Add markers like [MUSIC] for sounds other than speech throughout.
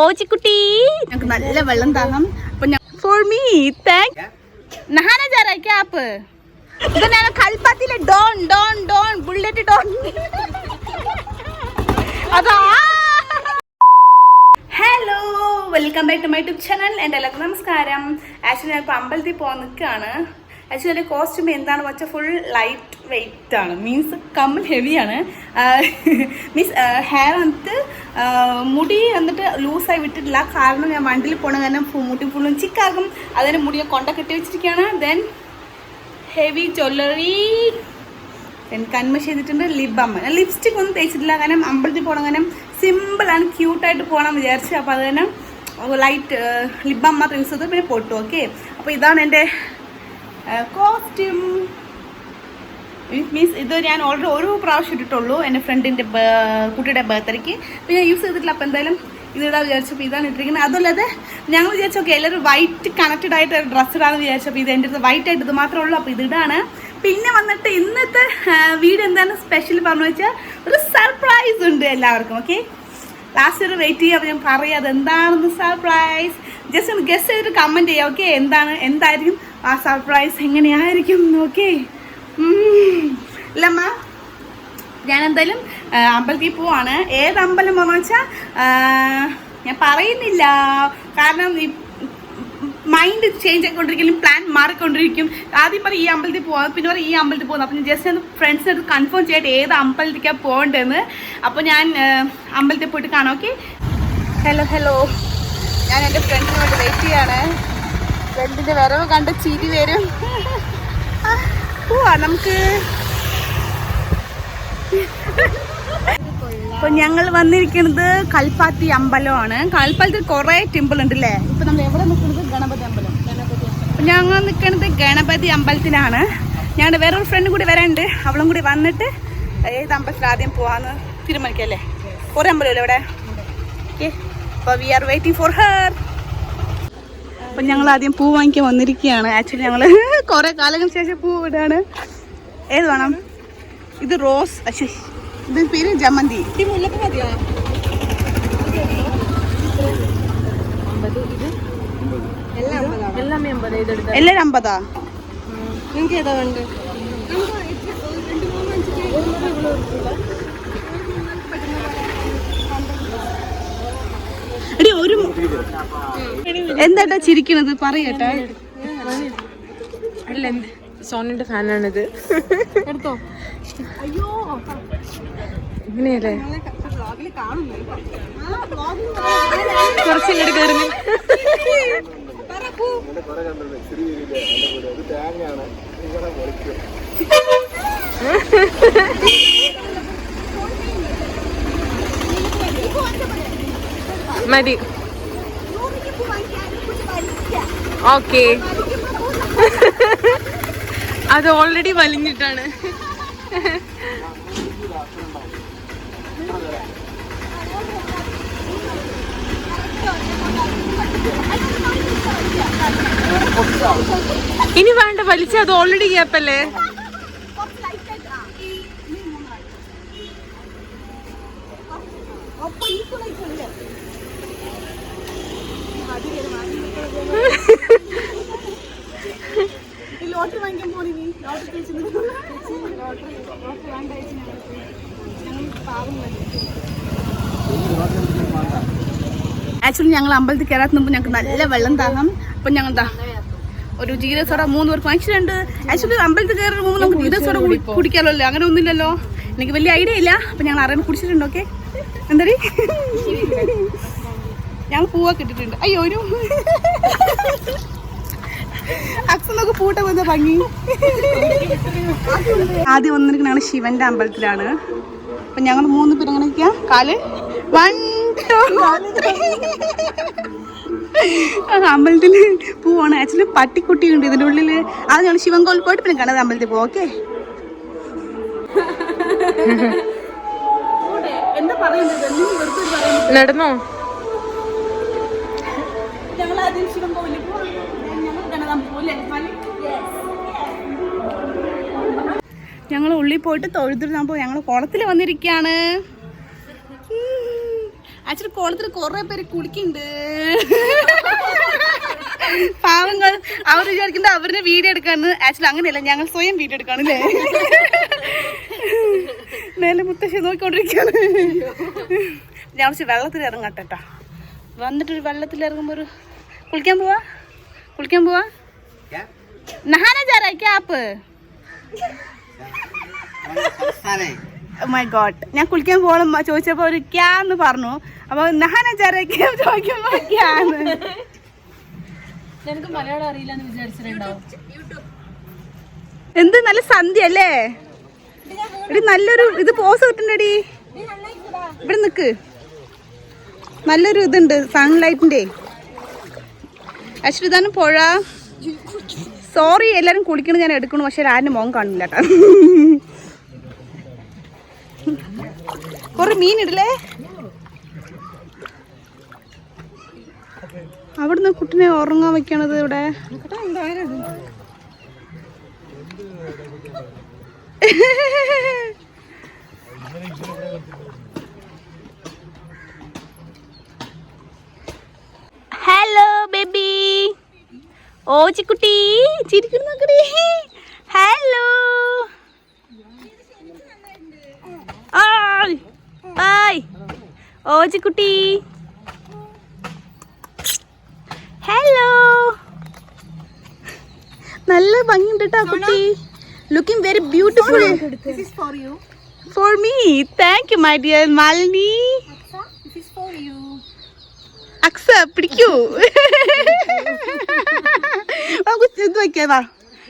ഓച്ചിക്കുട്ടി ഞങ്ങൾക്ക് നല്ല വെള്ളം താങ്ങാം ഫോർ മീ താങ്ക് നഹാന ജാറാ ക്യാപ്പ് ഇതാണ് കൽപ്പത്തിലെ don don don bullet don. അതാ. Hello welcome back to my YouTube channel എന്റെ എല്ലാവർക്കും നമസ്കാരം. ആക്ച്വലി ഞാനിപ്പോൾ അമ്പലത്തിൽ പോകാൻ നിൽക്കുകയാണ്. ആക്ച്വലി കോസ്റ്റ്യൂം എന്താണെന്ന് വെച്ചാൽ ഫുൾ ലൈറ്റ് വെയിറ്റ് ആണ്. മീൻസ് കമ്മൽ ഹെവിയാണ് മീൻസ് ഹെയർ വന്നിട്ട് ആ, മുടി വന്നിട്ട് ലൂസായി വിട്ടിട്ടില്ല. കാരണം ഞാൻ വണ്ടിയിൽ പോകണ കാരണം മുടി ഫുള്ളും ചിക്കാകും അതിന് മുടിയെ കൊണ്ട കെട്ടി വെച്ചിരിക്കുകയാണ്. ദെൻ ഹെവി ജ്വല്ലറി then കൺമ ചെയ്തിട്ടുണ്ട് ലിബ് അമ്മ ലിപ്സ്റ്റിക് ഒന്നും തേച്ചിട്ടില്ല. കാരണം അമ്പലത്തിൽ പോകണം കാരണം സിമ്പിളാണ് ക്യൂട്ടായിട്ട് പോകണം വിചാരിച്ചു. അപ്പോൾ അത് തന്നെ ലൈറ്റ് ലിബ് അമ്മ യൂസ് ചെയ്തു പിന്നെ പൊട്ടു. ഓക്കെ അപ്പോൾ ഇതാണ് എന്റെ കോസ്റ്റ്യൂം മീൻസ് ഇത് ഞാൻ ഓൾറെഡി ഒരു പ്രാവശ്യം ഇട്ടിട്ടുള്ളൂ എന്റെ ഫ്രണ്ടിന്റെ കുട്ടിയുടെ ബർത്ത്ഡേക്ക് ഞാൻ യൂസ് ചെയ്തിട്ടില്ല അപ്പോൾ എന്തായാലും ഇതിടാ വിചാരിച്ചപ്പോൾ ഇതാണ് ഇട്ടിരിക്കുന്നത്. അതല്ലാതെ ഞങ്ങൾ വിചാരിച്ചു ഓക്കെ എല്ലാവരും വൈറ്റ് കണക്റ്റഡ് ആയിട്ട് ഡ്രസ്സ് ഇടാന്ന് വിചാരിച്ചപ്പോൾ ഇത് എന്റെ അടുത്ത് വൈറ്റ് ആയിട്ട് ഇത് മാത്രമേ ഉള്ളൂ അപ്പോൾ ഇതിടാണ് പിന്നെ വന്നിട്ട് ഇന്നത്തെ വീട് എന്താണ് സ്പെഷ്യൽ പറഞ്ഞു വെച്ചാൽ ഒരു സർപ്രൈസ് ഉണ്ട് എല്ലാവർക്കും ഓക്കെ ലാസ്റ്റ് ഒരു വെയിറ്റ് ചെയ്യാം ഞാൻ പറയാം അത് എന്താണെന്ന് സർപ്രൈസ് ജസ്റ്റ് ഒന്ന് ഗസ്റ്റ് ചെയ്തിട്ട് കമന്റ് ചെയ്യാം ഓക്കെ എന്താണ് എന്തായിരിക്കും? ആ സർപ്രൈസ് എങ്ങനെയായിരിക്കും ഓക്കേ ഇല്ലമ്മ ആ, അമ്പലത്തിൽ പോവാണ്. ഏത് അമ്പലം എന്ന് വെച്ചാൽ ഞാൻ പറയുന്നില്ല. കാരണം മൈൻഡ് ചേഞ്ച് ആയിക്കൊണ്ടിരിക്കലും പ്ലാൻ മാറിക്കൊണ്ടിരിക്കും. ആദ്യം പറയും ഈ അമ്പലത്തിൽ പോകാം പിന്നെ പറയും ഈ അമ്പലത്തിൽ പോകുന്നത് അപ്പം ജസ്റ്റ് ഒന്ന് ഫ്രണ്ട്സിനടുത്ത് കൺഫേം ചെയ്തിട്ട് ഏത് അമ്പലത്തിലേക്കാണ് പോകേണ്ടതെന്ന്. അപ്പോൾ ഞാൻ അമ്പലത്തിൽ പോയിട്ട് കാണാം ഓക്കെ ഹലോ ഹലോ ഞാൻ എന്റെ ഫ്രണ്ട്സിനോട് വെയിറ്റ് ചെയ്യാണ്. ഫ്രണ്ടിന്റെ വരവ് കണ്ട് ചിരി വരും. പോവാ നമുക്ക്. അപ്പൊ ഞങ്ങൾ വന്നിരിക്കുന്നത് കൽപ്പാത്തി അമ്പലമാണ്. കൽപ്പാത്തി കുറെ ടെമ്പിൾ ഉണ്ട് അല്ലേ ഇപ്പൊ നമ്മൾ എവിടെ നിൽക്കുന്നത്? ഗണപതി അമ്പലം. ഞങ്ങൾ നിൽക്കുന്നത് ഗണപതി അമ്പലത്തിലാണ്. ഞങ്ങളുടെ വേറൊരു ഫ്രണ്ടും കൂടി വരാനുണ്ട്. അവളും കൂടി വന്നിട്ട് ഏത് അമ്പലത്തിൽ ആദ്യം പോവാന്ന് തീരുമാനിക്കല്ലേ കുറെ അമ്പലമല്ലേ ഇവിടെ? ഓക്കെ അപ്പൊ we are waiting for her അപ്പൊ ഞങ്ങൾ ആദ്യം പൂ വാങ്ങിക്കാൻ വന്നിരിക്കുകയാണ്. ആക്ച്വലി ഞങ്ങൾ [LAUGHS] കുറേ കാലങ്ങൾക്ക് ശേഷം പൂ ഇടാണ്. ഏത് വേണം? ഇത് റോസ് ഇത് പേര് ജമന്തി. എല്ലാരും അമ്പതാ? നിങ്ങൾക്ക് ഏതാ വേണ്ടത്? എടി ഒരു എന്താട്ടാ ചിരിക്കണത്? പറയട്ടെ. അല്ല സോണിന്റെ ഫാനാണിത്. എടുത്തോ. ഇങ്ങനെയല്ലേ? കുറച്ചിങ്ങോട്ട് കയറുന്നു [LAUGHS] മതി. ഓക്കെ. അത് ഓൾറെഡി വലിഞ്ഞിട്ടാണ്. ഇനി വേണ്ട വലിച്ച അത് ഓൾറെഡി ഗ്യാപ്പല്ലേ ആക്ച്വലി ഞങ്ങൾ അമ്പലത്തിൽ കയറാത്ത ഞങ്ങൾക്ക് നല്ല വെള്ളം താങ്ങാം അപ്പം ഞങ്ങൾ എന്താ ഒരു ജീരക സോഡ മൂന്ന് പേർക്ക് വാങ്ങിച്ചിട്ടുണ്ട്. ആക്ച്വലി അമ്പലത്തിൽ കയറുന്ന മുമ്പ് നമുക്ക് ജീരക സോഡ കുടി- കുടിക്കാമല്ലോ അങ്ങനെ ഒന്നുമില്ലല്ലോ. എനിക്ക് വലിയ ഐഡിയ ഇല്ല. അപ്പം ഞങ്ങൾ അറിയാൻ കുടിച്ചിട്ടുണ്ട് ഓക്കെ എന്താടി? ഞങ്ങൾ പൂവൊക്കെ ഇട്ടിട്ടുണ്ട്. അയ്യോ ഒരു അക്സനൊക്കെ പൂട്ട വന്ന ഭംഗി. ആദ്യം വന്നിരിക്കുന്ന ശിവന്റെ അമ്പലത്തിലാണ്. അപ്പൊ ഞങ്ങൾ മൂന്ന് പേര് അങ്ങനെ നിൽക്കാം കാൽ? വൺ അമ്പലത്തിൽ പോവാണ്. ആക്ച്വലി പട്ടിക്കുട്ടിയുണ്ട് ഇതിന്റെ ഉള്ളിൽ അത് ഞങ്ങൾ ശിവൻകോൽ പോയിട്ട് പിന്നെ കണ്ടത് അമ്പലത്തിൽ പോവാം. ഓക്കെ നടന്നോ? ആദ്യം ശിവൻകോവിലിൽ പോവാം ഞങ്ങൾ ഉള്ളിൽ പോയിട്ട് തൊഴുതിരുന്നപ്പോൾ ഞങ്ങൾ കുളത്തിൽ വന്നിരിക്കുകയാണ്. ആക്ച്വലി കുളത്തിൽ കുറെ പേര് കുളിക്കുന്നുണ്ട്. പാവങ്ങൾ അവർ വിചാരിക്കുന്നത് അവരുടെ വീഡിയോ എടുക്കാന്ന്. ആക്ച്വലി അങ്ങനെയല്ല ഞങ്ങൾ സ്വയം വീഡിയോ എടുക്കാണല്ലേ മേലെ മുത്തശ്ശി നോക്കിക്കൊണ്ടിരിക്കുകയാണ്. ഞാൻ കുറച്ച് വെള്ളത്തിൽ ഇറങ്ങട്ടെ വന്നിട്ടൊരു വെള്ളത്തിൽ ഇറങ്ങുമ്പോൾ ഒരു കുളിക്കാൻ പോവാ? കുളിക്കാൻ പോവാ? നഹാന ജാരാ ക്യാപ്പ് മൈ ഗോഡ് Oh ഞാൻ കുളിക്കാൻ പോകണം ചോദിച്ചപ്പോ ഒരു ക്യാ എന്ന് പറഞ്ഞു. അപ്പൊ നഹാന ജാരാ ക്യാ ചോദിക്കുമ്പോ ക്യാന്ന് നിനക്ക് മലയാളം അറിയില്ലെന്ന് വിചാരിച്ചിട്ടുണ്ടാവും. എന്ത് നല്ല സന്ധ്യ അല്ലേ ഇവിടെ നല്ലൊരു ഇത് പോസ് കിട്ടണ്ടടി ഇവിടെ നിക്ക്. നല്ലൊരു ഇതുണ്ട് സൺലൈറ്റിന്റെ ആക്ച്വലി ഇതാണ് പുഴ. സോറി എല്ലാരും കുളിക്കണ ഞാൻ എടുക്കണു പക്ഷെ ആരും മോൻ കാണില്ല കൊറേ മീൻ ഇടലേ. അവിടുന്ന് കുട്ടിനെ ഉറങ്ങാൻ വെക്കണത് ഇവിടെ. ഹലോ ബേബി ഓ ചിക്കുട്ടി. ചിരിക്കുന്നു നോക്കടി ഹലോ ഓ ചിക്കുട്ടി. ഹലോ നല്ല ഭംഗിയുണ്ട് കേട്ടോ. കുട്ടി looking very beautiful for me thank you my dear Malini അക്സ പിടിക്കൂ. നമുക്ക് ഇത് വയ്ക്കാ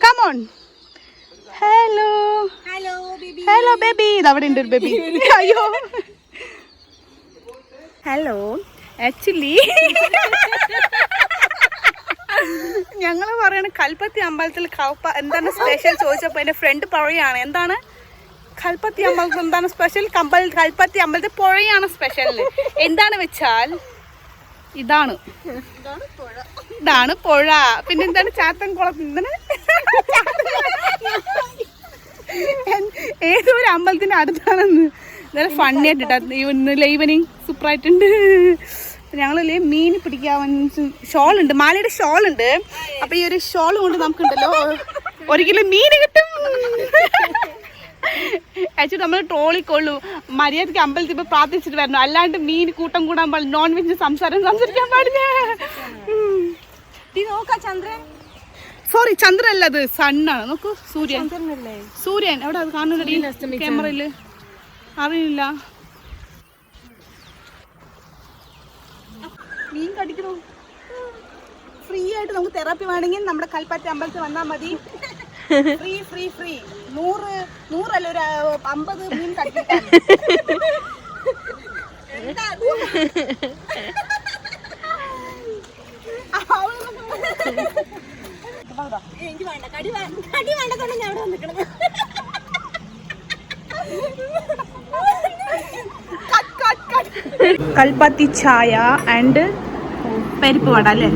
come on hello hello baby ഇത് അവിടെ ഉണ്ട് ഒരു ബേബി അയ്യോ. ഹലോ ആക്ച്വലി ഞങ്ങൾ പറയണ കൽപ്പത്തി അമ്പലത്തിൽ കവപ്പ എന്താണ് സ്പെഷ്യൽ ചോദിച്ചപ്പോൾ എന്റെ ഫ്രണ്ട് പറയാണ് എന്താണ്? കൽപ്പത്തി അമ്പലത്തിൽ എന്താണ് സ്പെഷ്യൽ കമ്പൽ കൽപ്പത്തി അമ്പലത്തിൽ പുഴയാണ് സ്പെഷ്യൽ എന്താണ് വെച്ചാൽ ഇതാണ്. ഇതാണ് പുഴ. പിന്നെ എന്താണ് ചാത്തൻ കുളം? എന്താണ്? ഏതോ ഒരു അമ്പലത്തിന്റെ അടുത്താണെന്ന്. നല്ല ഫണ്ണി ആയിട്ടാ ലൈവനിങ് സൂപ്പർ സൂപ്പറായിട്ടുണ്ട് ഞങ്ങളില്ലേ മീൻ പിടിക്കാൻ ഷോൾ ഉണ്ട് മാലയുടെ ഷോൾ ഉണ്ട് അപ്പൊ ഈ ഒരു ഷോൾ കൊണ്ട് നമുക്കുണ്ടല്ലോ. ഒരിക്കലും മീൻ കിട്ടും. ആക്ച്വലി നമ്മൾ ട്രോളിക്കൊള്ളൂ. മര്യാദയ്ക്ക് അമ്പലത്തിൽ പോയി പ്രാർത്ഥിച്ചിട്ട് വരണം. അല്ലാണ്ട് മീൻ കൂട്ടം കൂടാൻ പാടില്ല. നോൺ വെജ് സംസാരം സംസാരിക്കാൻ പാടില്ല. ചന്ദ്രൻ. സോറി ചന്ദ്രൻ അല്ല അത് സണ്ണാണ്. നോക്കൂ സൂര്യൻ. സൂര്യൻ എവിടെ അത് കാണുന്നത് ക്യാമറയിൽ അറിയില്ല. മീൻ കടിക്കണോ? ഫ്രീ ആയിട്ട് നമുക്ക് തെറാപ്പി വേണമെങ്കിൽ നമ്മുടെ കൽപ്പറ്റ അമ്പലത്തിൽ വന്നാൽ മതി. ഫ്രീ ഫ്രീ ഫ്രീ നൂറ് നൂറല്ല ഒരു അമ്പത് മീൻ വേണ്ട. കടി കടി ഞാൻ അവിടെ കൽപ്പത്തി ചായ ആൻഡ് പരിപ്പ് വട അല്ലേ?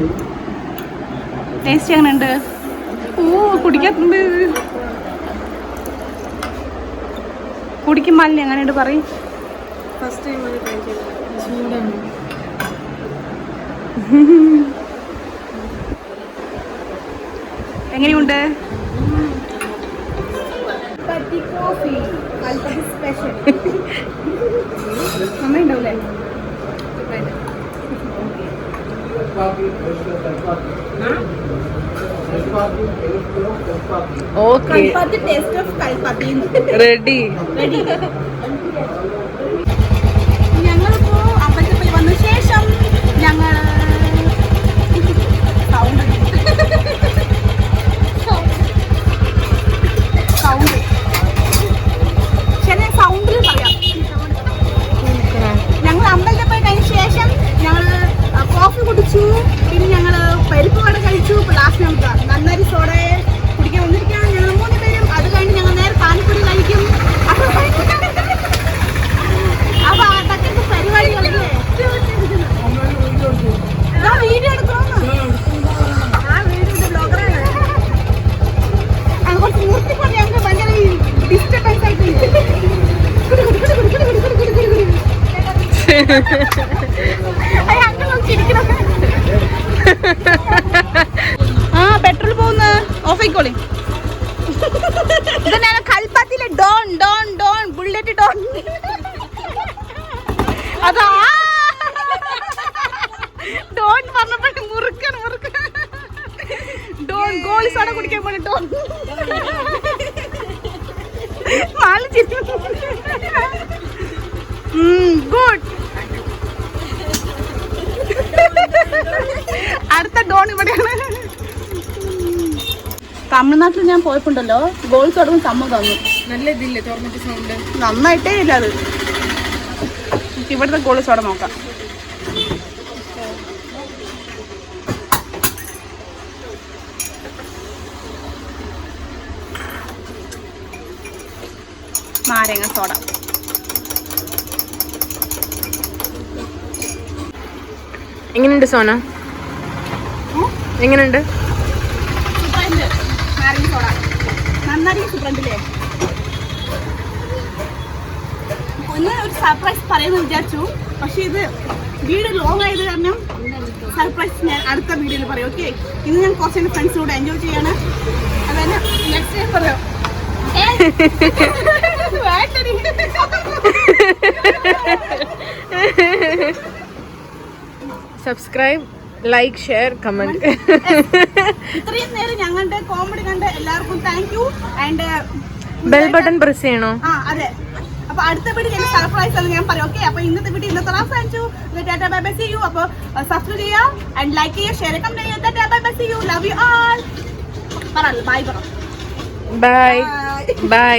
ടേസ്റ്റ് എങ്ങനെയുണ്ട്? ഓ കുടിക്കാത്തുണ്ട് കുടിക്കും മാലിന്യം എങ്ങനെയുണ്ട് പറയും. ഫസ്റ്റ് ടൈം ചൂടാണ്. എങ്ങനെയുണ്ട്? നന്നായിണ്ടാവൂലേ ടേസ്റ്റ് റെഡി റെഡി ഞങ്ങളിപ്പോ അമ്പലത്തിൽ പോയി വന്ന ശേഷം ഞങ്ങൾ സൗണ്ട് സൗണ്ട് ചില സൗണ്ടിൽ പറയാം ഞങ്ങൾ അമ്പലത്തിൽ പോയി കഴിഞ്ഞ ശേഷം ഞങ്ങൾ കോഫി കുടിച്ചു പിന്നെ ഞങ്ങൾ പരിപ്പ് വട കഴിച്ചു ലാസ്റ്റ് ഞങ്ങൾക്ക് നന്നാരി സോഡ കുടിക്കാൻ വന്നിരിക്കുകയാണ് ഞങ്ങൾ മൂന്ന് പേരും അത് കഴിഞ്ഞ് ഞങ്ങൾ നേരെ പാനിപ്പൂരി കഴിക്കും അപ്പോൾ ആ പെട്രോൾ പോകുന്ന ഓഫ് ആയിക്കോളി ഇത് ഞാൻ കൽപ്പാത്തിലെ don don don bullet don. അതാ. ഡോൺ പറഞ്ഞപ്പോ മുറുക്കൻ മുറുക്കൻ ഡോൺ ഗോളി സോഡ കുടിക്കാൻ പോലെ ഡോൺ. ഗുഡ്. അടുത്ത ഡോൺ ഇവിടെയാണ്. തമിഴ്നാട്ടിൽ ഞാൻ പോയപ്പോണ്ടല്ലോ ഗോൾസ് തുടങ്ങും സമ്മ തന്നു നല്ല ഇതില്ലേ തുറന്നിട്ട് സൗണ്ട് നന്നായിട്ടേ ഇല്ല അത്. ഇവിടുത്തെ ഗോൾസ് അവിടെ നോക്കാം. നാരങ്ങ സോഡ. എങ്ങനെയുണ്ട് സോന? എങ്ങനെയുണ്ട് സൂപ്പറുണ്ട് നാരങ്ങ സോഡ ഒന്ന് ഒരു സർപ്രൈസ് പറയുമെന്ന് വിചാരിച്ചു. പക്ഷെ ഇത് വീട് ലോങ് ആയത് കാരണം സർപ്രൈസ് ഞാൻ അടുത്ത വീഡിയോയിൽ പറയും ഓക്കെ ഇന്ന് ഞാൻ കുറച്ച് എന്റെ ഫ്രണ്ട്സ് കൂടെ എൻജോയ് ചെയ്യാണ്. അതായത് നെക്സ്റ്റ് ഡേ പറയാം. സബ്സ്ക്രൈബ് ലൈക്ക് ഷെയർ കമന്റ് ഇത്രയും നേരം ഞങ്ങളുടെ കോമഡി കണ്ട് എല്ലാവർക്കും thank you and bell button press ചെയ്യണോ? ആ അതെ. അപ്പൊ അടുത്ത പിടി ഞാൻ സർപ്രൈസ് ഞാൻ പറയും. ഓക്കെ അപ്പൊ ഇന്നത്തെ വീഡിയോ ഇന്നത്തെ അവസാനിച്ചു tata bye bye see you അപ്പൊ സബ്സ്ക്രൈബ് ചെയ്യുക. ആൻഡ് ലൈക്ക് ചെയ്യുക ഷെയർ കമന്റ് ചെയ്യുക. Tata bye bye see you love you all പറ ബൈ പറ. Bye bye bye